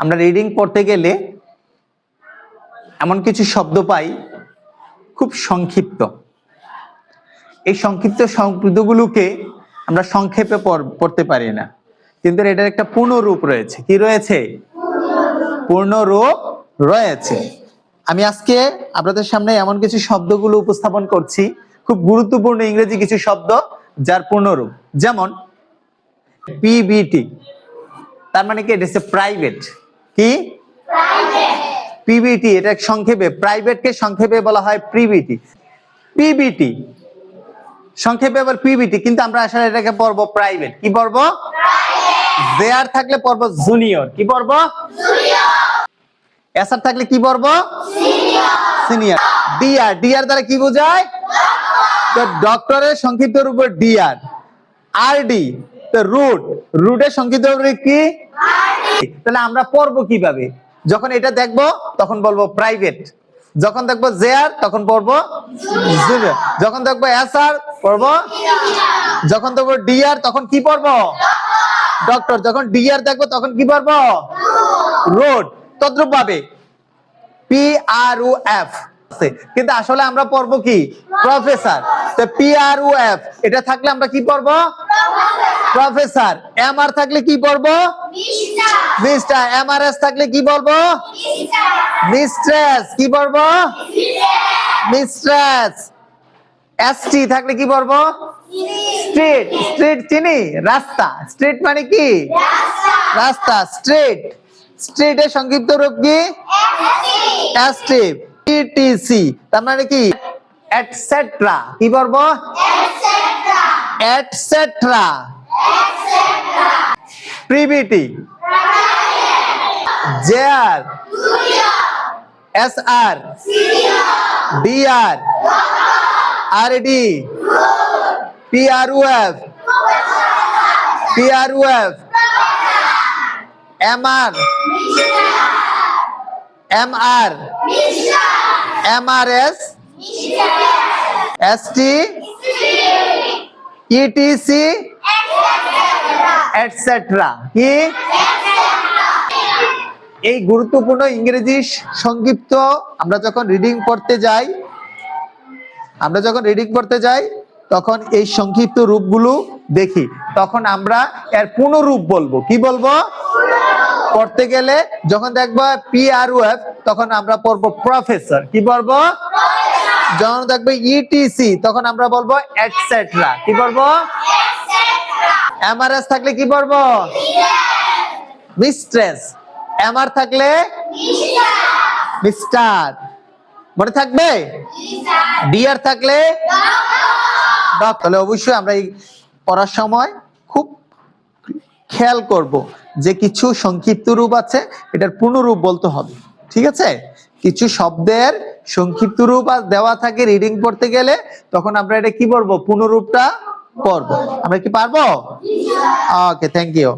আমরা রিডিং পড়তে গেলে এমন কিছু শব্দ পাই, খুব সংক্ষিপ্ত। এই সংক্ষিপ্ত শব্দগুলোকে আমরা সংক্ষেপে পড়- পড়তে পারি না। কিন্তু এটার একটা পূর্ণরূপ রয়েছে। কি রয়েছে? পূর্ণরূপ রয়েছে। আমি আজকে আপনাদের সামনে এমন কিছু শব্দগুলো উপস্থাপন করছি, খুব গুরুত্বপূর্ণ ইংরেজি কিছু শব্দ যার পূর্ণরূপ। যেমন পিবিটি তার মানে কি? এটা প্রাইভেট কি? পিবিটি এটা সংক্ষেপে প্রাইভেটকে সংক্ষেপে বলা হয় প্রিবিটি পিবিটি সংক্ষেপে আবার পিবিটি কিন্তু আমরা আসলে এটাকে পড়ব প্রাইভেট কি পড়ব? দেয়ার থাকলে পড়ব জুনিয়র কি পড়ব? এসআর থাকলে কি পড়ব? সিনিয়র ডিআর ডিআর দ্বারা কি বোঝায়? তো ডক্টরের সংক্ষিপ্ত রূপ ডিআর আরডি তো রুট রুটের সংক্ষিপ্ত রূপ কি? তাহলে আমরা পড়ব কীভাবে? যখন এটা দেখব, তখন বলব প্রাইভেট যখন দেখব জেআর তখন পড়ব যখন দেখব এসআর পড়ব যখন দেখব ডিআর তখন কি পড়ব? ডক্টর যখন ডিআর দেখব, তখন কি পড়ব? রোড তদ্রুপ ভাবে পি আর ও এফ কিন্তু আসলে আমরা পড়ব কি? প্রফেসর তো পি আর ও এফ এটা থাকলে আমরা কি পড়ব? প্রফেসর এম আর থাকলে কি পড়ব মিস্টার এম আর এস থাকলে কি বলব? মিস্ট্রেস কি পড়ব মিস্ট্রেস এস টি থাকলে কি পড়ব স্ট্রিট স্ট্রিট চিনি? রাস্তা। স্ট্রিট মানে কি? রাস্তা। স্ট্রিট স্ট্রিটের সংক্ষিপ্ত রূপ কি? অ্যাস্টিভ টিটিসি তার মানে কি? এটসেট্রা কি বলব? Etcetera প্রিবিটি JR S R DR RD PROF PROF MR S MRS ST ETC etcetera কি? এই গুরুত্বপূর্ণ ইংরেজি সংক্ষিপ্ত আমরা যখন রিডিং পড়তে যাই, আমরা যখন রিডিং পড়তে যাই, তখন এই সংক্ষিপ্ত রূপগুলো দেখি। তখন আমরা এর পুনরূপ বলব। কি বলব? পড়তে গেলে যখন দেখব পি আর এফ তখন আমরা পড়ব প্রফেসর কি বলব? যখন দেখব ইটিসি তখন আমরা বলব এটসেট্রা কি বলব? এমআরএস থাকলে কি বলব মিস্ট্রেস। এমআর থাকলে? মিস্টার। মনে থাকবে? ডিআর থাকলে? তাহলে অবশ্যই আমরা এই পড়ার সময় খুব খেয়াল করব যে কিছু সংক্ষিপ্ত রূপ আছে, এটার পূর্ণরূপ বলতে হবে। ঠিক আছে? কিছু শব্দের সংক্ষিপ্ত রূপ দেওয়া থাকে রিডিং পড়তে গেলে, তখন আমরা এটা কি বলব? পূর্ণরূপটা পড়ব। আমরা কি পারব? Okay thank you